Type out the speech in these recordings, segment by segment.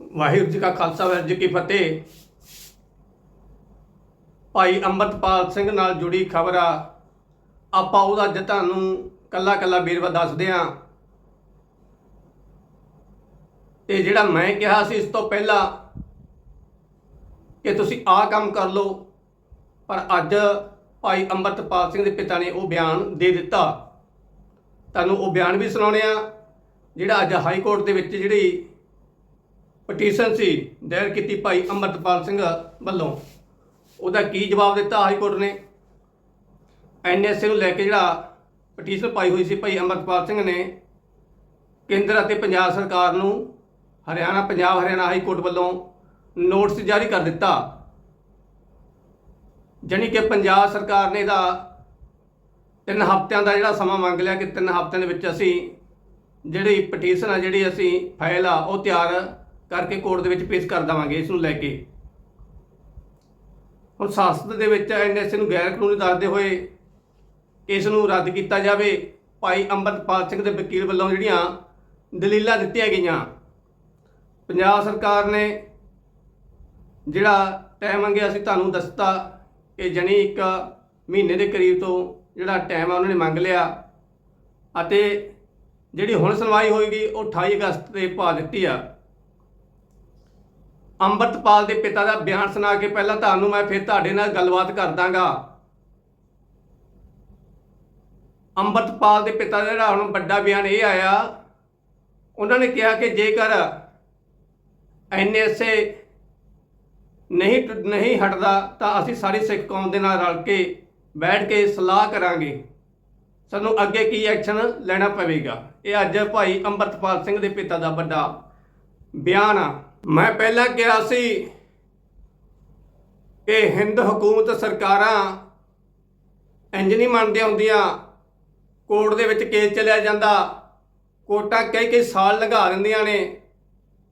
ਵਾਹਿਗੁਰੂ ਜੀ ਕਾ ਖਾਲਸਾ, ਵਾਹਿਗੁਰੂ ਜੀ ਕੀ ਫਤਿਹ। ਭਾਈ ਅੰਮ੍ਰਿਤਪਾਲ ਸਿੰਘ ਨਾਲ ਜੁੜੀ ਖਬਰ ਆ। ਆਪਾਂ ਉਹਦਾ ਅੱਜ ਤੁਹਾਨੂੰ ਕੱਲਾ ਕੱਲਾ ਵੇਰਵਾ ਦੱਸਦੇ ਆ। ਤੇ ਜਿਹੜਾ ਮੈਂ ਕਿਹਾ ਸੀ ਇਸ ਤੋਂ ਪਹਿਲਾਂ ਕਿ ਤੁਸੀਂ ਆਹ ਕੰਮ ਕਰ ਲਓ, ਪਰ ਅੱਜ ਭਾਈ ਅੰਮ੍ਰਿਤਪਾਲ ਸਿੰਘ ਦੇ ਪਿਤਾ ਨੇ ਉਹ ਬਿਆਨ ਦੇ ਦਿੱਤਾ। ਤੁਹਾਨੂੰ ਉਹ ਬਿਆਨ ਵੀ ਸੁਣਾਉਣੇ ਆ, ਜਿਹੜਾ ਅੱਜ ਹਾਈ ਕੋਰਟ ਦੇ ਵਿੱਚ ਜਿਹੜੀ ਪਟੀਸ਼ਨ ਸੀ, ਦਾਇਰ ਕੀਤੀ ਭਾਈ ਅੰਮ੍ਰਿਤਪਾਲ ਸਿੰਘ ਵੱਲੋਂ। ਉਹਦਾ ਕੀ ਜਵਾਬ ਦਿੱਤਾ ਹਾਈ ਕੋਰਟ ਨੇ? ਐਨਐਸਏ ਨੂੰ ਲੈ ਕੇ ਜਿਹੜਾ ਪਟੀਸ਼ਨ ਪਾਈ ਹੋਈ ਸੀ ਭਾਈ ਅੰਮ੍ਰਿਤਪਾਲ ਸਿੰਘ ਨੇ, ਕੇਂਦਰ ਅਤੇ ਪੰਜਾਬ ਸਰਕਾਰ ਨੂੰ ਹਰਿਆਣਾ, ਪੰਜਾਬ ਹਰਿਆਣਾ ਹਾਈ ਕੋਰਟ ਵੱਲੋਂ ਨੋਟਿਸ ਜਾਰੀ ਕਰ ਦਿੱਤਾ। ਜਾਣੀ ਕਿ ਪੰਜਾਬ ਸਰਕਾਰ ਨੇ ਇਹਦਾ ਤਿੰਨ ਹਫ਼ਤਿਆਂ ਦਾ ਜਿਹੜਾ ਸਮਾਂ ਮੰਗ ਲਿਆ ਕਿ ਤਿੰਨ ਹਫ਼ਤਿਆਂ ਦੇ ਵਿੱਚ ਅਸੀਂ ਜਿਹੜੀ ਪਟੀਸ਼ਨ ਆ, ਜਿਹੜੀ ਅਸੀਂ ਫਾਈਲ ਆ, ਉਹ ਤਿਆਰ ਕਰਕੇ ਕੋਰਟ ਦੇ ਵਿੱਚ ਪੇਸ਼ ਕਰ ਦਵਾਂਗੇ ਇਸ ਨੂੰ ਲੈ ਕੇ। ਹੁਣ ਸੰਸਦ ਦੇ ਵਿੱਚ ਐਨਐਸਏ ਨੂੰ ਗੈਰ ਕਾਨੂੰਨੀ ਦੱਸਦੇ ਹੋਏ ਇਸ ਨੂੰ ਰੱਦ ਕੀਤਾ ਜਾਵੇ, ਭਾਈ ਅੰਮ੍ਰਿਤਪਾਲ ਸਿੰਘ ਦੇ ਵਕੀਲ ਵੱਲੋਂ ਜਿਹੜੀਆਂ ਦਲੀਲਾਂ ਦਿੱਤੀਆਂ ਗਈਆਂ, ਪੰਜਾਬ ਸਰਕਾਰ ਨੇ ਜਿਹੜਾ ਟਾਈਮ ਮੰਗਿਆ ਸੀ ਤੁਹਾਨੂੰ ਦੱਸਤਾ ਕਿ ਜਣੀ ਇੱਕ ਮਹੀਨੇ ਦੇ ਕਰੀਬ ਤੋਂ ਜਿਹੜਾ ਟਾਈਮ ਆ, ਉਹਨਾਂ ਨੇ ਮੰਗ ਲਿਆ ਅਤੇ ਜਿਹੜੀ ਹੁਣ ਸੁਣਵਾਈ ਹੋਏਗੀ, ਉਹ 28 ਅਗਸਤ ਤੇ ਪਾ ਦਿੱਤੀ ਆ। ਅੰਮ੍ਰਿਤਪਾਲ ਦੇ ਪਿਤਾ ਦਾ ਬਿਆਨ ਸੁਣਾ ਕੇ ਪਹਿਲਾਂ ਤੁਹਾਨੂੰ ਮੈਂ ਫਿਰ ਤੁਹਾਡੇ ਨਾਲ ਗੱਲਬਾਤ ਕਰ ਦਾਂਗਾ ਅੰਮ੍ਰਿਤਪਾਲ ਦੇ ਪਿਤਾ ਦਾ ਜਿਹੜਾ ਹੁਣ ਵੱਡਾ ਬਿਆਨ ਇਹ ਆਇਆ, ਉਹਨਾਂ ਨੇ ਕਿਹਾ ਕਿ ਜੇਕਰ ਐਨਐਸਏ ਨਹੀਂ ਨਹੀਂ ਹਟਦਾ, ਤਾਂ ਅਸੀਂ ਸਾਰੀ ਸਿੱਖ ਕੌਮ ਦੇ ਨਾਲ ਰਲ ਕੇ ਬੈਠ ਕੇ ਸਲਾਹ ਕਰਾਂਗੇ। ਸਾਨੂੰ ਅੱਗੇ ਕੀ ਐਕਸ਼ਨ ਲੈਣਾ ਪਵੇਗਾ? ਇਹ ਅੱਜ ਭਾਈ ਅੰਮ੍ਰਿਤਪਾਲ ਸਿੰਘ ਦੇ ਪਿਤਾ ਦਾ ਵੱਡਾ ਬਿਆਨ ਆ। ਮੈਂ ਪਹਿਲਾਂ ਕਿਹਾ ਸੀ ਕਿ ਹਿੰਦ ਹਕੂਮਤ ਸਰਕਾਰਾਂ ਇੰਜ ਨਹੀਂ ਮੰਨਦੀਆਂ ਹੁੰਦੀਆਂ। ਕੋਰਟ ਦੇ ਵਿੱਚ ਕੇਸ ਚਲਿਆ ਜਾਂਦਾ। ਕੋਰਟਾਂ ਕਈ ਕਈ ਸਾਲ ਲੰਘਾ ਦਿੰਦੀਆਂ ਨੇ।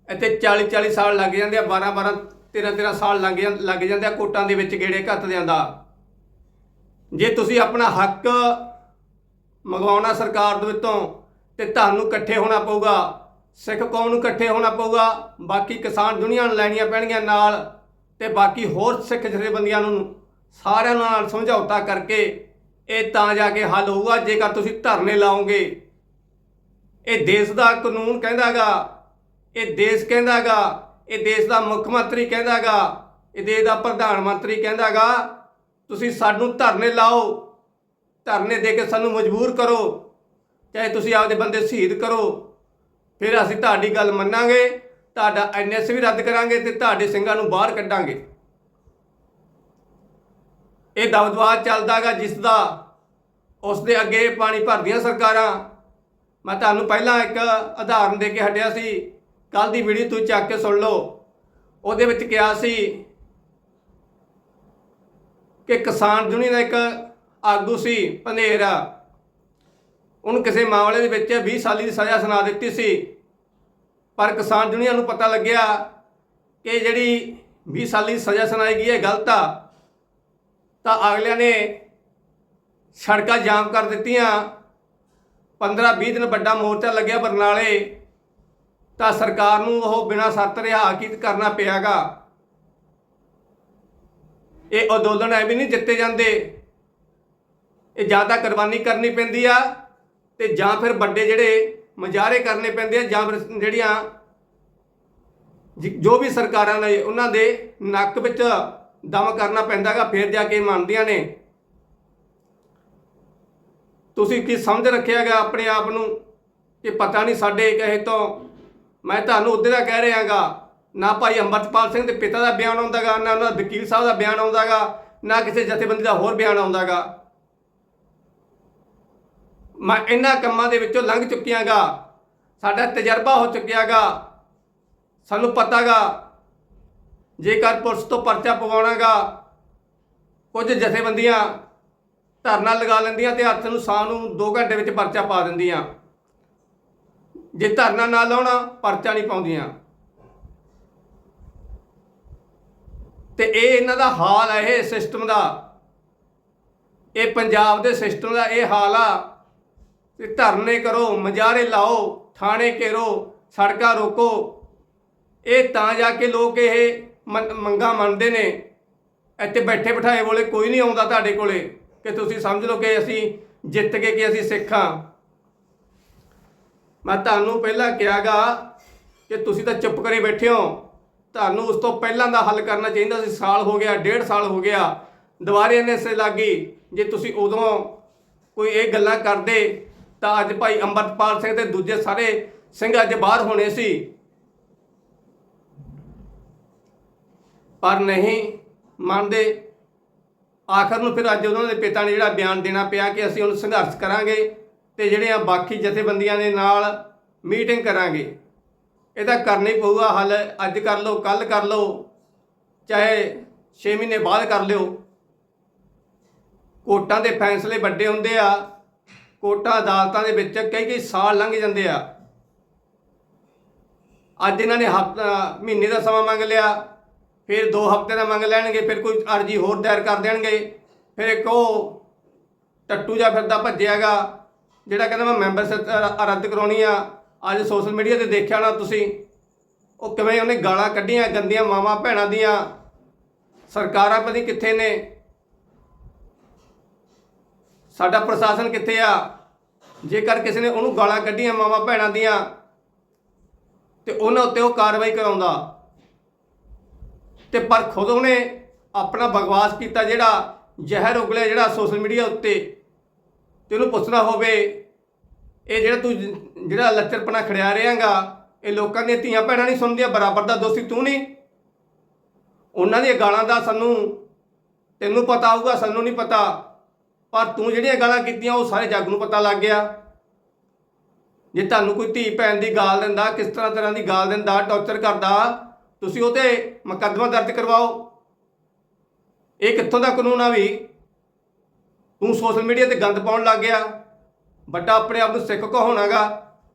ਇੱਥੇ 40 40 ਸਾਲ ਲੱਗ ਜਾਂਦੇ ਆ 12 12 13 13 ਸਾਲ ਲੰਘ ਜਾਂ ਲੱਗ ਜਾਂਦੇ ਆ ਕੋਰਟਾਂ ਦੇ ਵਿੱਚ ਗੇੜੇ ਘੱਤਦਿਆਂ ਦਾ। ਜੇ ਤੁਸੀਂ ਆਪਣਾ ਹੱਕ ਮੰਗਵਾਉਣਾ ਸਰਕਾਰ ਦੇ ਵਿੱਚੋਂ ਤੇ ਤੁਹਾਨੂੰ ਇਕੱਠੇ ਹੋਣਾ ਪਊਗਾ। ਸਿੱਖ ਕੌਮ ਨੂੰ ਇਕੱਠੇ ਹੋਣਾ ਪਊਗਾ, ਬਾਕੀ ਕਿਸਾਨ ਯੂਨੀਅਨ ਲੈਣੀਆਂ ਪੈਣਗੀਆਂ ਨਾਲ ਤੇ ਬਾਕੀ ਹੋਰ ਸਿੱਖ ਜਥੇਬੰਦੀਆਂ ਨੂੰ ਸਾਰਿਆਂ ਨਾਲ ਸਮਝੌਤਾ ਕਰਕੇ ਇਹ ਤਾਂ ਜਾ ਕੇ ਹੱਲ ਹੋਊਗਾ, ਜੇਕਰ ਤੁਸੀਂ ਧਰਨੇ ਲਾਓਗੇ। ਇਹ ਦੇਸ਼ ਦਾ ਕਾਨੂੰਨ ਕਹਿੰਦਾਗਾ, ਇਹ ਦੇਸ਼ ਕਹਿੰਦਾਗਾ, ਇਹ ਦੇਸ਼ ਦਾ ਮੁੱਖ ਮੰਤਰੀ ਕਹਿੰਦਾਗਾ, ਇਹ ਦੇਸ਼ ਦਾ ਪ੍ਰਧਾਨ ਮੰਤਰੀ ਕਹਿੰਦਾਗਾ, ਤੁਸੀਂ ਸਾਨੂੰ ਧਰਨੇ ਲਾਓ, ਧਰਨੇ ਦੇ ਕੇ ਸਾਨੂੰ ਮਜਬੂਰ ਕਰੋ, ਚਾਹੇ ਤੁਸੀਂ ਆਪਦੇ ਬੰਦੇ ਸ਼ਹੀਦ ਕਰੋ। ਫਿਰ ਅਸੀਂ ਤੁਹਾਡੀ ਗੱਲ ਮੰਨਾਂਗੇ, ਤੁਹਾਡਾ ਐਨਐਸ ਵੀ ਰੱਦ ਕਰਾਂਗੇ ਤੇ ਤੁਹਾਡੇ ਸਿੰਘਾਂ ਨੂੰ ਬਾਹਰ ਕੱਢਾਂਗੇ। ਇਹ ਦਬਦਬਾ ਚੱਲਦਾਗਾ ਜਿਸ ਦਾ ਉਸ ਦੇ ਅੱਗੇ ਪਾਣੀ ਭਰਦੀਆਂ ਸਰਕਾਰਾਂ। ਮੈਂ ਤੁਹਾਨੂੰ ਪਹਿਲਾਂ ਇੱਕ ਉਦਾਹਰਨ ਦੇ ਕੇ ਹਟਿਆ ਸੀ, ਕੱਲ ਦੀ ਵੀਡੀਓ ਤੁਸੀਂ ਚੱਕ ਕੇ ਸੁਣ ਲਓ। ਉਹਦੇ ਵਿੱਚ ਕਿਹਾ ਸੀ ਕਿ ਕਿਸਾਨ ਯੂਨੀਅਨ ਦਾ ਇੱਕ ਆਗੂ ਸੀ ਪੰਧੇਰਾ ਉਹਨੂੰ ਕਿਸੇ ਮਾਮਲੇ ਦੇ ਵਿੱਚ 20 ਸਾਲੀ ਦੀ ਸਜ਼ਾ ਸੁਣਾ ਦਿੱਤੀ ਸੀ। ਪਰ ਕਿਸਾਨ ਯੂਨੀਅਨ ਨੂੰ ਪਤਾ ਲੱਗਿਆ ਕਿ ਜਿਹੜੀ 20 ਸਾਲੀ ਦੀ ਸਜ਼ਾ ਸੁਣਾਈ ਗਈ ਹੈ ਗਲਤ ਆ। ਤਾਂ ਅਗਲਿਆਂ ਨੇ ਸੜਕਾਂ ਜਾਮ ਕਰ ਦਿੱਤੀਆਂ। 15-20 ਦਿਨ ਵੱਡਾ ਮੋਰਚਾ ਲੱਗਿਆ ਬਰਨਾਲੇ। ਤਾਂ ਸਰਕਾਰ ਨੂੰ ਉਹ ਬਿਨਾਂ ਸ਼ਰਤ ਰਿਹਾ ਕੀ ਕਰਨਾ ਪਿਆਗਾ। ਇਹ ਅੰਦੋਲਨ ਐਵੇਂ ਨਹੀਂ ਜਿੱਤੇ ਜਾਂਦੇ। ਇਹ ਜ਼ਿਆਦਾ ਕੁਰਬਾਨੀ ਕਰਨੀ ਪੈਂਦੀ ਆ। ਤੇ ਜਾਂ ਫਿਰ ਵੱਡੇ ਜਿਹੜੇ ਮੁਜ਼ਾਹਰੇ ਕਰਨੇ ਪੈਂਦੇ ਆ ਜਾਂ ਫਿਰ ਜਿਹੜੀਆਂ ਜੋ ਵੀ ਸਰਕਾਰਾਂ ਨੇ ਉਹਨਾਂ ਦੇ ਨੱਕ ਵਿੱਚ ਦਮ ਕਰਨਾ ਪੈਂਦਾਗਾ ਫਿਰ ਜਾ ਕੇ ਮੰਨਦੀਆਂ ਨੇ। ਤੁਸੀਂ ਕੀ ਸਮਝ ਰੱਖਿਆਗਾ ਆਪਣੇ ਆਪ ਨੂੰ ਕਿ ਪਤਾ ਨਹੀਂ ਸਾਡੇ ਕਹੇ ਤੋਂ? ਮੈਂ ਤੁਹਾਨੂੰ ਉਹਦੇ ਦਾ ਕਹਿ ਰਿਹਾਗਾ ਨਾ ਭਾਈ ਅੰਮ੍ਰਿਤਪਾਲ ਸਿੰਘ ਦੇ ਪਿਤਾ ਦਾ ਬਿਆਨ ਆਉਂਦਾਗਾ ਨਾ ਉਹਨਾਂ ਦਾ ਵਕੀਲ ਸਾਹਿਬ ਦਾ ਬਿਆਨ ਆਉਂਦਾਗਾ ਨਾ ਕਿਸੇ ਜਥੇਬੰਦੀ ਦਾ ਹੋਰ ਬਿਆਨ ਆਉਂਦਾਗਾ ਮੈਂ ਇਹਨਾਂ ਕੰਮਾਂ ਦੇ ਵਿੱਚੋਂ ਲੰਘ ਚੁੱਕਿਆਗਾ। ਸਾਡਾ ਤਜਰਬਾ ਹੋ ਚੁੱਕਿਆਗਾ। ਸਾਨੂੰ ਪਤਾਗਾ, ਜੇਕਰ ਪੁਲਿਸ ਤੋਂ ਪਰਚਾ ਪਵਾਉਣਾਗਾ, ਕੁਝ ਜਥੇਬੰਦੀਆਂ ਧਰਨਾ ਲਗਾ ਲੈਂਦੀਆਂ ਤੇ ਹੱਥ ਨੂੰ ਸਾਹ ਨੂੰ 2 ਘੰਟੇ ਵਿੱਚ ਪਰਚਾ ਪਾ ਦਿੰਦੀਆਂ। ਜੇ ਧਰਨਾ ਨਾ ਲਾਉਣਾ, ਪਰਚਾ ਨਹੀਂ ਪਾਉਂਦੀਆਂ। ਤੇ ਇਹ ਇਹਨਾਂ ਦਾ ਹਾਲ ਹੈ ਇਹ ਸਿਸਟਮ ਦਾ। ਇਹ ਪੰਜਾਬ ਦੇ ਸਿਸਟਮ ਦਾ ਇਹ ਹਾਲ ਆ। ਕਿ ਧਰਨੇ ਕਰੋ, ਮਜਾਰੇ ਲਾਓ, ਥਾਣੇ ਘੇਰੋ, ਸੜਕਾਂ ਰੋਕੋ। ਇਹ ਤਾਂ ਜਾ ਕੇ ਲੋਕ ਇਹ ਮੰ- ਮੰਗਾਂ ਮੰਨਦੇ ਨੇ। ਇੱਥੇ ਬੈਠੇ ਬਿਠਾਏ ਵਾਲੇ ਕੋਈ ਨਹੀਂ ਆਉਂਦਾ ਤੁਹਾਡੇ ਕੋਲੇ। ਕਿ ਤੁਸੀਂ ਸਮਝ ਲਓ ਕਿ ਅਸੀਂ ਜਿੱਤ ਕੇ ਕਿ ਅਸੀਂ ਸਿੱਖਾਂ ਮੈਂ ਤੁਹਾਨੂੰ ਪਹਿਲਾਂ ਕਿਹਾਗਾ ਕਿ ਤੁਸੀਂ ਤਾਂ ਚੁੱਪ ਕਰੇ ਬੈਠੇ ਹੋ। ਤੁਹਾਨੂੰ ਉਸ ਤੋਂ ਪਹਿਲਾਂ ਦਾ ਹੱਲ ਕਰਨਾ ਚਾਹੀਦਾ ਸੀ। ਸਾਲ ਹੋ ਗਿਆ, ਡੇਢ ਸਾਲ ਹੋ ਗਿਆ। ਦੁਬਾਰੇ ਇਹਨੇ ਸੇ ਲੱਗੀ। ਜੇ ਤੁਸੀਂ ਉਦੋਂ ਕੋਈ ਇਹ ਗੱਲਾਂ ਕਰਦੇ ਤਾਂ ਅੱਜ ਭਾਈ ਅੰਮ੍ਰਿਤਪਾਲ ਸਿੰਘ ਤੇ ਦੂਜੇ ਸਾਰੇ ਸਿੰਘ ਅੱਜ ਬਾਹਰ ਹੋਣੇ ਸੀ। ਪਰ ਨਹੀਂ ਮੰਨਦੇ। ਆਖਰ ਨੂੰ ਫਿਰ ਅੱਜ ਉਹਨਾਂ ਦੇ ਪਿਤਾ ਨੇ ਜਿਹੜਾ ਬਿਆਨ ਦੇਣਾ ਪਿਆ ਕਿ ਅਸੀਂ ਉਹਨੂੰ ਸੰਘਰਸ਼ ਕਰਾਂਗੇ ਤੇ ਜਿਹੜੇ ਆ ਬਾਕੀ ਜਥੇਬੰਦੀਆਂ ਦੇ ਨਾਲ ਮੀਟਿੰਗ ਕਰਾਂਗੇ। ਇਹਦਾ ਕਰਨਾ ਹੀ ਪਊਗਾ ਹੱਲ, ਅੱਜ ਕਰ ਲਓ ਕੱਲ ਕਰ ਲਓ, ਚਾਹੇ 6 ਮਹੀਨੇ ਬਾਅਦ ਕਰ ਲਿਓ। ਕੋਰਟਾਂ ਦੇ ਫੈਸਲੇ ਵੱਡੇ ਹੁੰਦੇ ਆ। ਕੋਰਟਾਂ ਅਦਾਲਤਾਂ ਦੇ ਵਿੱਚ ਕਈ ਕਈ ਸਾਲ ਲੰਘ ਜਾਂਦੇ ਆ। ਅੱਜ ਇਹਨਾਂ ਨੇ ਹਫਤਾ ਮਹੀਨੇ ਦਾ ਸਮਾਂ ਮੰਗ ਲਿਆ, ਫਿਰ 2 ਹਫ਼ਤੇ ਦਾ ਮੰਗ ਲੈਣਗੇ, ਫਿਰ ਕੋਈ ਅਰਜੀ ਹੋਰ ਦਾਇਰ ਕਰ ਦੇਣਗੇ, ਫਿਰ ਇੱਕ ਉਹ ਟੱਟੂ ਜਾਂ ਫਿਰਦਾ ਭੱਜਿਆਗਾ, ਜਿਹੜਾ ਕਹਿੰਦਾ ਮੈਂ ਮੈਂਬਰਸ਼ਿਪ ਰੱਦ ਕਰਾਉਣੀ ਆ, ਅੱਜ ਸੋਸ਼ਲ ਮੀਡੀਆ ਤੇ ਦੇਖਿਆ ਹੋਣਾ ਤੁਸੀਂ, ਉਹ ਕਿਵੇਂ ਉਹਨੇ ਗਾਲਾਂ ਕੱਢੀਆਂ ਗੰਦੀਆਂ ਮਾਵਾਂ ਭੈਣਾਂ ਦੀਆਂ, ਸਰਕਾਰਾਂ ਪਤਾ ਕਿੱਥੇ ਨੇ ਸਾਡਾ ਪ੍ਰਸ਼ਾਸਨ ਕਿੱਥੇ ਆ? ਜੇਕਰ ਕਿਸੇ ਨੇ ਉਹਨੂੰ ਗਾਲਾਂ ਕੱਢੀਆਂ ਮਾਵਾਂ ਭੈਣਾਂ ਦੀਆਂ, ਤੇ ਉਹਨਾਂ ਉੱਤੇ ਉਹ ਕਾਰਵਾਈ ਕਰਾਉਂਦਾ। ਤੇ ਪਰ ਖੁਦ ਉਹਨੇ ਆਪਣਾ ਬਗਵਾਸ ਕੀਤਾ ਜਿਹੜਾ ਜ਼ਹਿਰ ਉਗਲਿਆ ਜਿਹੜਾ ਸੋਸ਼ਲ ਮੀਡੀਆ ਉੱਤੇ, ਤੇ ਉਹਨੂੰ ਪੁੱਛਣਾ ਹੋਵੇ, ਇਹ ਜਿਹੜਾ ਤੂੰ ਜਿਹੜਾ ਲੱਚਰਪਣਾ ਖੜਿਆ ਰਿਹਾਗਾ, ਇਹ ਲੋਕਾਂ ਦੀਆਂ ਧੀਆਂ ਭੈਣਾਂ ਨਹੀਂ ਸੁਣਦੀਆਂ, ਬਰਾਬਰ ਦਾ ਦੋਸ਼ੀ ਤੂੰ ਨਹੀਂ। ਉਹਨਾਂ ਦੀਆਂ ਗਾਲਾਂ ਦਾ ਸਾਨੂੰ ਤੈਨੂੰ ਪਤਾ ਹੋਊਗਾ, ਸਾਨੂੰ ਨਹੀਂ ਪਤਾ। ਪਰ ਤੂੰ ਜਿਹੜੀਆਂ ਗਾਲਾਂ ਕੀਤੀਆਂ, ਉਹ ਸਾਰੇ ਜੱਗ ਨੂੰ ਪਤਾ ਲੱਗ ਗਿਆ। ਜੇ ਤੁਹਾਨੂੰ ਕੋਈ ਧੀ ਭੈਣ ਦੀ ਗਾਲ ਦਿੰਦਾ, ਕਿਸ ਤਰ੍ਹਾਂ ਤਰ੍ਹਾਂ ਦੀ ਗਾਲ ਦਿੰਦਾ, ਟੌਰਚਰ ਕਰਦਾ, ਤੁਸੀਂ ਉਹ ਤੇ ਮੁਕੱਦਮਾ ਦਰਜ ਕਰਵਾਓ। ਇਹ ਕਿੱਥੋਂ ਦਾ ਕਾਨੂੰਨ ਆ ਵੀ? ਤੂੰ ਸੋਸ਼ਲ ਮੀਡੀਆ ਤੇ ਗੰਦ ਪਾਉਣ ਲੱਗ ਗਿਆ। ਵੱਡਾ ਆਪਣੇ ਆਪ ਨੂੰ ਸਿੱਖ ਕਹਾਉਣਾਗਾ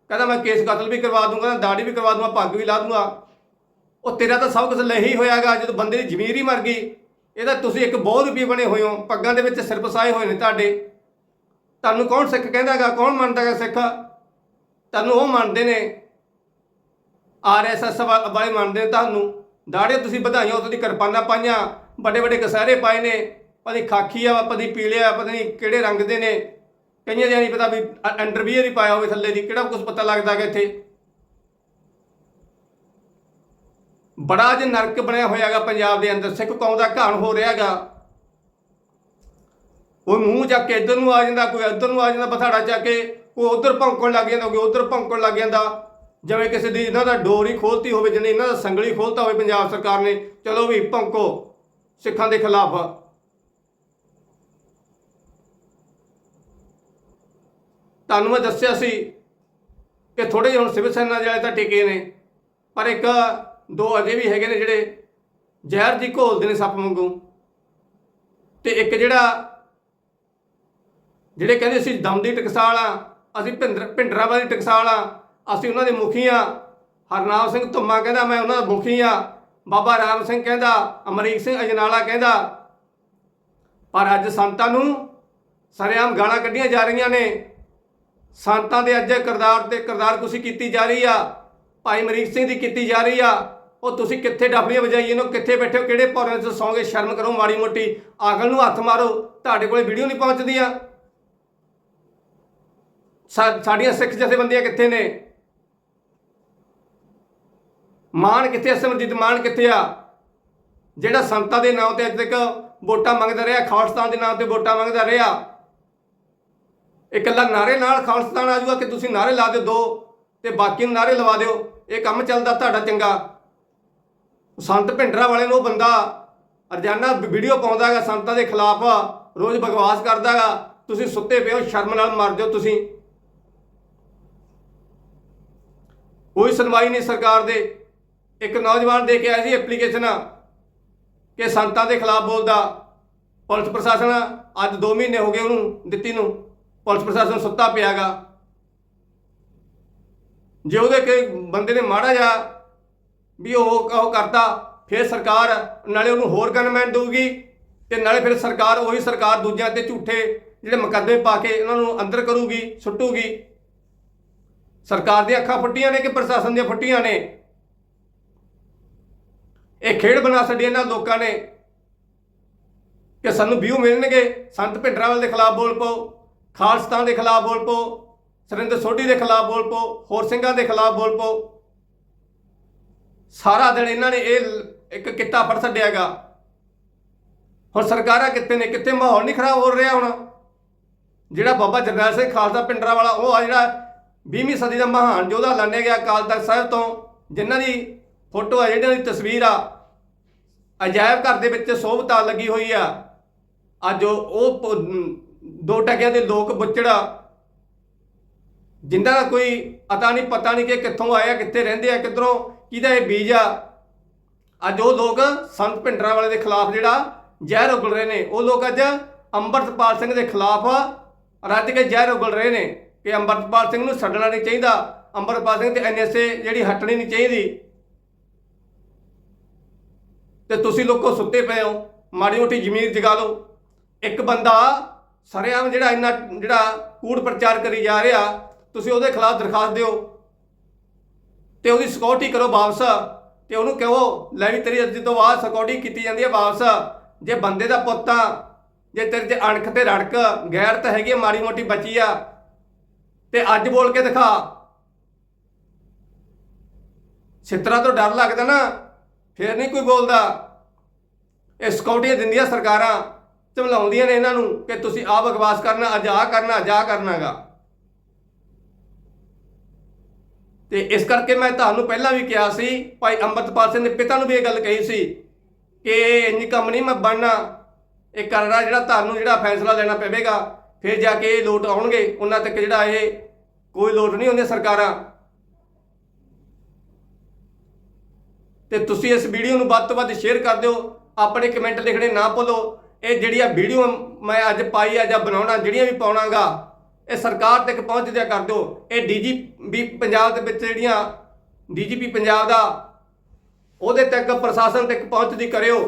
ਕਹਿੰਦਾ ਮੈਂ ਕੇਸ ਕਤਲ ਵੀ ਕਰਵਾ ਦੂੰਗਾ, ਦਾੜੀ ਵੀ ਕਰਵਾ ਦੂੰਗਾ, ਪੱਗ ਵੀ ਲਾ ਦੂੰਗਾ। ਉਹ ਤੇਰਾ ਤਾਂ ਸਭ ਕੁਝ ਲਹੀ ਹੋਇਆਗਾ, ਜਦੋਂ ਬੰਦੇ ਦੀ ਜ਼ਮੀਰ ਹੀ ਮਰ ਗਈ। ਇਹਦਾ ਤੁਸੀਂ ਇੱਕ ਬਹੁਤ ਰੁਪਏ ਬਣੇ ਹੋਏ ਹੋ, ਪੱਗਾਂ ਦੇ ਵਿੱਚ ਸਿਰ ਫਸਾਏ ਹੋਏ ਨੇ ਤੁਹਾਡੇ। ਤੁਹਾਨੂੰ ਕੌਣ ਸਿੱਖ ਕਹਿੰਦਾਗਾ, ਕੌਣ ਮੰਨਦਾਗਾ ਸਿੱਖ? ਤੁਹਾਨੂੰ ਉਹ ਮੰਨਦੇ ਨੇ। ਆਰਐਸਐਸ ਵਾਲੇ ਮੰਨਦੇ ਨੇ ਤੁਹਾਨੂੰ। ਦਾੜੇ ਤੁਸੀਂ ਵਧਾਈਆਂ ਉਦੋਂ ਦੀ ਕਿਰਪਾਨਾਂ ਪਾਈਆਂ ਵੱਡੇ ਵੱਡੇ ਕਸਹਿਰੇ ਪਾਏ ਨੇ। ਪਤਾ ਨੀ ਖਾਕੀ ਆ ਪਤਾ ਨੀ ਪੀਲੇ ਆ, ਪਤਾ ਨਹੀਂ ਕਿਹੜੇ ਰੰਗ ਦੇ ਨੇ। ਕਈਆਂ ਦੇ ਨਹੀਂ ਪਤਾ ਵੀ ਅੰਡਰਵੀਅਰ ਹੀ ਪਾਇਆ ਹੋਵੇ ਥੱਲੇ ਦੀ, ਕਿਹੜਾ ਕੁਝ ਪਤਾ ਲੱਗਦਾ ਕਿ ਇੱਥੇ। ਬੜਾ ਜ ਨਰਕ ਬਣਿਆ ਹੋਇਆਗਾ ਪੰਜਾਬ ਦੇ ਅੰਦਰ, ਸਿੱਖ ਕੌਮ ਦਾ ਘਾਣ ਹੋ ਰਿਹਾਗਾ। ਕੋਈ ਮੂੰਹ ਚੱਕ ਕੇ ਇੱਧਰ ਨੂੰ ਆ ਜਾਂਦਾ, ਕੋਈ ਇੱਧਰ ਨੂੰ ਆ ਜਾਂਦਾ ਬਥਾੜਾ ਚੱਕ ਕੇ, ਕੋਈ ਉਧਰ ਭੌਂਕਣ ਲੱਗ ਜਾਂਦਾ, ਕੋਈ ਉਧਰ ਭੌਂਕਣ ਲੱਗ ਜਾਂਦਾ। ਜਿਵੇਂ ਕਿਸੇ ਦੀ ਇਹਨਾਂ ਦਾ ਡੋਰ ਹੀ ਖੋਲਤੀ ਹੋਵੇ, ਜਿਹਨੇ ਇਹਨਾਂ ਦਾ ਸੰਗਲੀ ਖੋਲਤਾ ਹੋਵੇ ਪੰਜਾਬ ਸਰਕਾਰ ਨੇ, ਚਲੋ ਵੀ ਭੌਂਕੋ ਸਿੱਖਾਂ ਦੇ ਖਿਲਾਫ। ਤੁਹਾਨੂੰ ਮੈਂ ਦੱਸਿਆ ਸੀ ਕਿ ਥੋੜੇ ਜਿਹੇ ਹੁਣ ਸਿਵਲ ਸੈਨਾ ਜਿਹੜੇ ਤਾਂ ਟਿਕੇ ਨੇ, ਪਰ ਇੱਕ ਦੋ ਅਜੇ ਵੀ ਹੈਗੇ ਨੇ ਜਿਹੜੇ ਜ਼ਹਿਰ ਦੀ ਘੋਲਦੇ ਨੇ ਸੱਪ ਵਾਂਗੂ। ਤੇ ਇੱਕ ਜਿਹੜਾ ਜਿਹੜੇ ਕਹਿੰਦੇ ਸੀ ਦਮ ਦੀ ਟਕਸਾਲ ਆ, ਅਸੀਂ ਭਿੰਦਰ ਭਿੰਡਰਾਂ ਦੀ ਟਕਸਾਲ ਆ, ਅਸੀਂ ਉਹਨਾਂ ਦੇ ਮੁਖੀ ਆ। ਹਰਨਾਮ ਸਿੰਘ ਧੁੰਮਾ ਕਹਿੰਦਾ, ਮੈਂ ਉਹਨਾਂ ਦਾ ਮੁਖੀ ਆ। ਬਾਬਾ ਰਾਮ ਸਿੰਘ ਕਹਿੰਦਾ, ਅਮਰੀਕ ਸਿੰਘ ਅਜਨਾਲਾ ਕਹਿੰਦਾ, ਪਰ ਅੱਜ ਸੰਤਾਂ ਨੂੰ ਸਰੇਆਮ ਗਾਲਾਂ ਕੱਢੀਆਂ ਜਾ ਰਹੀਆਂ ਨੇ। ਸੰਤਾਂ ਦੇ ਅੱਜ ਕਿਰਦਾਰ ਤੇ ਕਿਰਦਾਰ ਕੁਸ਼ੀ ਕੀਤੀ ਜਾ ਰਹੀ ਆ। ਭਾਈ ਅਮਰੀਕ ਸਿੰਘ ਦੀ ਕੀਤੀ ਜਾ ਰਹੀ ਆ। ਉਹ ਤੁਸੀਂ ਕਿੱਥੇ ਡਫਲੀਆਂ ਵਜਾਈ ਇਹਨੂੰ ਕਿੱਥੇ ਬੈਠੇ ਹੋ, ਕਿਹੜੇ ਭੌਰਿਆਂ 'ਚ ਸੌਂਗੇ, ਸ਼ਰਮ ਕਰੋ ਮਾੜੀ ਮੋਟੀ। ਆਗਲ ਨੂੰ ਹੱਥ ਮਾਰੋ, ਤੁਹਾਡੇ ਕੋਲੇ ਵੀਡੀਓ ਨਹੀਂ ਪਹੁੰਚਦੀਆਂ। ਸਾ- ਸਾਡੀਆਂ ਸਿੱਖ ਜਥੇਬੰਦੀਆਂ ਕਿੱਥੇ ਨੇ? ਮਾਨ ਕਿੱਥੇ ਆ, ਸਿਮਰਜੀਤ ਮਾਨ ਕਿੱਥੇ ਆ? ਜਿਹੜਾ ਸੰਤਾਂ ਦੇ ਨਾਂ ਤੇ ਅੱਜ ਤੱਕ ਵੋਟਾਂ ਮੰਗਦਾ ਰਿਹਾ, ਖਾਲਸਤਾਨ ਦੇ ਨਾਂ ਤੇ ਵੋਟਾਂ ਮੰਗਦਾ ਰਿਹਾ। ਇਕੱਲਾ ਨਾਰੇ ਨਾਲ ਖਾਲਸਤਾਨ ਆ ਜਾਊਗਾ ਕਿ ਤੁਸੀਂ ਨਾਰੇ ਲਾ ਦਿਓ ਦੋ ਤੇ ਬਾਕੀ ਨੂੰ ਨਾਰੇ ਲਵਾ ਦਿਓ। ਇਹ ਕੰਮ ਚੱਲਦਾ, ਤੁਹਾਡਾ ਚੰਗਾ। ਸੰਤ ਭਿੰਡਰਾ ਵਾਲੇ ਨੂੰ ਬੰਦਾ ਰੋਜ਼ਾਨਾ ਵੀਡੀਓ ਪਾਉਂਦਾ ਪਾਉਂਦਾਗਾ ਸੰਤਾਂ ਦੇ ਖਿਲਾਫ, ਰੋਜ਼ ਬਕਵਾਸ ਕਰਦਾਗਾ ਤੁਸੀਂ ਸੁੱਤੇ ਪਏ ਹੋ, ਸ਼ਰਮ ਨਾਲ ਮਰ ਜਾਓ ਤੁਸੀਂ। ਕੋਈ ਸੁਣਵਾਈ ਨਹੀਂ ਸਰਕਾਰ ਦੇ। ਇੱਕ ਨੌਜਵਾਨ ਦੇ ਕੇ ਆਇਆ ਸੀ ਐਪਲੀਕੇਸ਼ਨ ਕਿ ਸੰਤਾਂ ਦੇ ਖਿਲਾਫ ਬੋਲਦਾ। ਪੁਲਿਸ ਪ੍ਰਸ਼ਾਸਨ ਅੱਜ 2 ਮਹੀਨੇ ਹੋ ਗਏ ਉਹਨੂੰ ਦਿੱਤੀ ਨੂੰ। ਪੁਲਿਸ ਪ੍ਰਸ਼ਾਸਨ ਸੁੱਤਾ ਪਿਆਗਾ ਜੇ ਉਹਦੇ ਕੋਈ ਬੰਦੇ ਨੇ ਮਾੜਾ ਜਿਹਾ ਵੀ ਉਹ ਉਹ ਕਰਤਾ ਫਿਰ ਸਰਕਾਰ ਨਾਲੇ ਉਹਨੂੰ ਹੋਰ ਗਨਮੈਨ ਦੇਊਗੀ ਤੇ ਨਾਲੇ ਫਿਰ ਸਰਕਾਰ ਉਹੀ ਸਰਕਾਰ ਦੂਜਿਆਂ ਤੇ ਝੂਠੇ ਜਿਹੜੇ ਮੁਕੱਦਮੇ ਪਾ ਕੇ ਉਹਨਾਂ ਨੂੰ ਅੰਦਰ ਕਰੂਗੀ, ਸੁੱਟੂਗੀ। ਸਰਕਾਰ ਦੀਆਂ ਅੱਖਾਂ ਫੁੱਟੀਆਂ ਨੇ ਕਿ ਪ੍ਰਸ਼ਾਸਨ ਦੀਆਂ ਫੁੱਟੀਆਂ ਨੇ? ਇਹ ਖੇਡ ਬਣਾ ਛੱਡੀ ਇਹਨਾਂ ਲੋਕਾਂ ਨੇ ਕਿ ਸਾਨੂੰ ਵਿਊ ਮਿਲਣਗੇ। ਸੰਤ ਭਿੰਡਰਾਂਵਾਲੇ ਦੇ ਖਿਲਾਫ ਬੋਲ ਪਓ, ਖਾਲਸਤਾਨ ਦੇ ਖਿਲਾਫ ਬੋਲ ਪਓ, ਸਰਿੰਦਰ ਸੋਢੀ ਦੇ ਖਿਲਾਫ ਬੋਲ ਪਓ, ਹੋਰ ਸਿੰਘਾਂ ਦੇ ਖਿਲਾਫ ਬੋਲ ਪਓ। ਸਾਰਾ ਦਿਨ ਇਹਨਾਂ ਨੇ ਇਹ ਇੱਕ ਕਿੱਤਾ ਫੜ ਛੱਡਿਆਗਾ ਹੁਣ ਸਰਕਾਰਾਂ ਕਿੱਥੇ ਨੇ? ਕਿੱਥੇ ਮਾਹੌਲ ਨਹੀਂ ਖਰਾਬ ਹੋ ਰਿਹਾ ਹੁਣ? ਜਿਹੜਾ ਬਾਬਾ ਜਰਨੈਲ ਸਿੰਘ ਖਾਲਸਾ ਪਿੰਡਰਾ ਵਾਲਾ, ਉਹ ਆ ਜਿਹੜਾ 20ਵੀਂ ਸਦੀ ਦਾ ਮਹਾਨ ਯੋਧਾ ਲਾਣਿਆ ਗਿਆ ਅਕਾਲ ਤਖਤ ਸਾਹਿਬ ਤੋਂ, ਜਿਨ੍ਹਾਂ ਦੀ ਫੋਟੋ ਆ ਜਿਹਨਾਂ ਦੀ ਤਸਵੀਰ ਆ, ਅਜਾਇਬ ਘਰ ਦੇ ਵਿੱਚ ਸੋਭਤਾ ਲੱਗੀ ਹੋਈ ਆ। ਅੱਜ ਉਹ ਦੋ ਟਕਿਆਂ ਦੇ ਲੋਕ ਬੁੱਚੜਾ ਜਿੰਦਾ ਦਾ ਕੋਈ ਅਤਾ ਨਹੀਂ ਪਤਾ ਨਹੀਂ ਕਿ ਕਿੱਥੋਂ ਆਇਆ ਕਿੱਥੇ ਰਹਿੰਦੇ ਆ, ਕਿੱਧਰੋਂ ਕਿਹਦਾ ਇਹ ਬੀਜ ਆ? ਅੱਜ ਉਹ ਲੋਕ ਸੰਤ ਭਿੰਡਰਾਂ ਵਾਲੇ ਦੇ ਖਿਲਾਫ ਜਿਹੜਾ ਜ਼ਹਿਰ ਉਗਲ ਰਹੇ ਨੇ, ਉਹ ਲੋਕ ਅੱਜ ਅੰਮ੍ਰਿਤਪਾਲ ਸਿੰਘ ਦੇ ਖਿਲਾਫ ਰੱਜ ਕੇ ਜ਼ਹਿਰ ਉਗਲ ਰਹੇ ਨੇ ਕਿ ਅੰਮ੍ਰਿਤਪਾਲ ਸਿੰਘ ਨੂੰ ਛੱਡਣਾ ਨਹੀਂ ਚਾਹੀਦਾ। ਅੰਮ੍ਰਿਤਪਾਲ ਸਿੰਘ ਤੇ ਐਨਐਸਏ ਜਿਹੜੀ ਹਟਣੀ ਨਹੀਂ ਚਾਹੀਦੀ। ਤੇ ਤੁਸੀਂ ਲੋਕੋ ਸੁੱਤੇ ਪਏ ਹੋ, ਮਾੜੀ ਮੋਟੀ ਜ਼ਮੀਰ ਜਗਾ ਲਓ। ਇੱਕ ਬੰਦਾ ਸਰੇਆਮ ਜਿਹੜਾ ਇੰਨਾ ਜਿਹੜਾ ਕੂੜ ਪ੍ਰਚਾਰ ਕਰੀ ਜਾ ਰਿਹਾ, ਤੁਸੀਂ ਉਹਦੇ ਖਿਲਾਫ ਦਰਖਾਸਤ ਦਿਓ। ਤੇ ਉਹਦੀ ਸਿਕਿਉਰਿਟੀ ਕਰੋ ਵਾਪਸ। ਤੇ ਉਹਨੂੰ ਕਹੋ ਲੈ ਵੀ ਤੇਰੀ ਅੱਜ ਤੋਂ ਬਾਅਦ ਸਿਕਿਉਰਿਟੀ ਕੀਤੀ ਜਾਂਦੀ ਹੈ ਵਾਪਸ। ਜੇ ਬੰਦੇ ਦਾ ਪੁੱਤ ਆ ਜੇ ਤੇਰੇ 'ਚ ਅਣਖ ਤੇ ਰੜਕ ਗੈਰ ਤਾਂ ਹੈਗੀ ਆ, ਮਾੜੀ ਮੋਟੀ ਬਚੀ ਆ। ਤੇ ਅੱਜ ਬੋਲ ਕੇ ਦਿਖਾ। ਛਿੱਤਰਾਂ ਤੋਂ ਡਰ ਲੱਗਦਾ ਨਾ ਫਿਰ ਨਹੀਂ ਕੋਈ ਬੋਲਦਾ। ਇਹ ਸਿਕਿਉਰਿਟੀਆਂ ਦਿੰਦੀਆਂ ਸਰਕਾਰਾਂ ਧਮਲਾਉਂਦੀਆਂ ਨੇ ਇਹਨਾਂ ਨੂੰ ਕਿ ਤੁਸੀਂ ਆਹ ਬਕਵਾਸ ਕਰਨਾ ਅੱਜ ਆਹ ਕਰਨਾ ਅੱਜ ਆਹ ਕਰਨਾਗਾ। ਤੇ ਇਸ ਕਰਕੇ ਮੈਂ ਤੁਹਾਨੂੰ ਪਹਿਲਾਂ ਵੀ ਕਿਹਾ ਸੀ, ਭਾਈ ਅੰਮ੍ਰਿਤਪਾਲ ਸਿੰਘ ਦੇ ਪਿਤਾ ਨੂੰ ਵੀ ਇਹ ਗੱਲ ਕਹੀ ਸੀ ਕਿ ਇਹ ਇੰਨੀ ਕੰਮ ਨਹੀਂ ਮੈਂ ਬਣਨਾ, ਇਹ ਕਰਨਾ ਜਿਹੜਾ ਤੁਹਾਨੂੰ ਜਿਹੜਾ ਫੈਸਲਾ ਲੈਣਾ ਪਵੇਗਾ, ਫਿਰ ਜਾ ਕੇ ਇਹ ਲੋਟ ਆਉਣਗੇ, ਉਹਨਾਂ ਤੱਕ ਜਿਹੜਾ ਇਹ ਕੋਈ ਲੋਟ ਨਹੀਂ ਹੁੰਦੀ ਸਰਕਾਰਾਂ। ਤੇ ਤੁਸੀਂ ਇਸ ਵੀਡੀਓ ਨੂੰ ਵੱਧ ਤੋਂ ਵੱਧ ਸ਼ੇਅਰ ਕਰ ਦਿਓ, ਆਪਣੇ ਕਮੈਂਟ ਲਿਖਣੇ ਨਾ ਭੁੱਲੋ, ਇਹ ਜਿਹੜੀ ਆ ਵੀਡੀਓ ਮੈਂ ਅੱਜ ਪਾਈ ਆ ਜਾਂ ਬਣਾਉਣਾ, ਜਿਹੜੀਆਂ ਵੀ ਪਾਉਣਾਗਾ ਇਹ ਸਰਕਾਰ ਤੱਕ ਪਹੁੰਚ ਦਿਆ ਕਰ ਦਿਓ। ਇਹ ਡੀਜੀਪੀ ਪੰਜਾਬ ਦੇ ਵਿੱਚ ਜਿਹੜੀਆਂ ਡੀਜੀਪੀ ਪੰਜਾਬ ਦਾ, ਉਹਦੇ ਤੱਕ ਪ੍ਰਸ਼ਾਸਨ ਤੱਕ ਪਹੁੰਚਦੀ ਕਰਿਓ।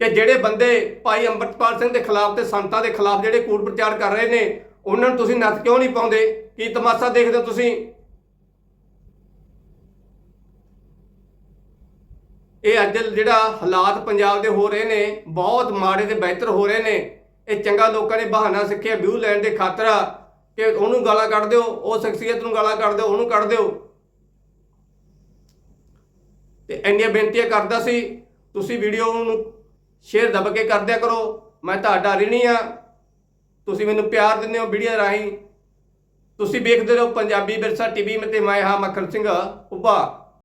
ਕਿ ਜਿਹੜੇ ਬੰਦੇ ਭਾਈ ਅੰਮ੍ਰਿਤਪਾਲ ਸਿੰਘ ਦੇ ਖਿਲਾਫ ਤੇ ਸੰਤਾਂ ਦੇ ਖਿਲਾਫ ਜਿਹੜੇ ਕੂੜ ਪ੍ਰਚਾਰ ਕਰ ਰਹੇ ਨੇ, ਉਹਨਾਂ ਨੂੰ ਤੁਸੀਂ ਨੱਥ ਕਿਉਂ ਨਹੀਂ ਪਾਉਂਦੇ? ਕੀ ਤਮਾਸ਼ਾ ਦੇਖਦੇ ਹੋ ਤੁਸੀਂ? ਇਹ ਅੱਜ ਜਿਹੜਾ ਹਾਲਾਤ ਪੰਜਾਬ ਦੇ ਹੋ ਰਹੇ ਨੇ, ਬਹੁਤ ਮਾੜੇ ਤੇ ਬਿਹਤਰ ਹੋ ਰਹੇ ਨੇ। ਇਹ ਚੰਗਾ ਲੋਕਾਂ ਨੇ ਬਹਾਨਾ ਸਿੱਖਿਆ, ਵਿਊ ਲੈਣ ਦੇ ਖਾਤਰ ਕਿ ਉਹਨੂੰ ਗਾਲਾਂ ਕੱਢ ਦਿਓ, ਉਹ ਸ਼ਖਸੀਅਤ ਨੂੰ ਗਾਲਾਂ ਕੱਢ ਦਿਓ, ਉਹਨੂੰ ਕੱਢ ਦਿਓ। ਤੇ ਇੰਨੀਆਂ ਬੇਨਤੀਆਂ ਕਰਦਾ ਸੀ, ਤੁਸੀਂ ਵੀਡੀਓ ਨੂੰ ਸ਼ੇਅਰ ਦਬ ਕੇ ਕਰਦਿਆ ਕਰੋ। ਮੈਂ ਤੁਹਾਡਾ ਰਿਣੀ ਆ। ਤੁਸੀਂ ਮੈਨੂੰ ਪਿਆਰ ਦਿੰਦੇ ਹੋ ਵੀਡੀਓ ਰਾਹੀਂ। ਤੁਸੀਂ ਵੇਖਦੇ ਰਹੋ ਪੰਜਾਬੀ ਵਿਰਸਾ ਟੀਵੀ ਤੇ ਮੈਂ ਹਾਂ ਮੱਖਣ ਸਿੰਘ, ਉੱਭਾ।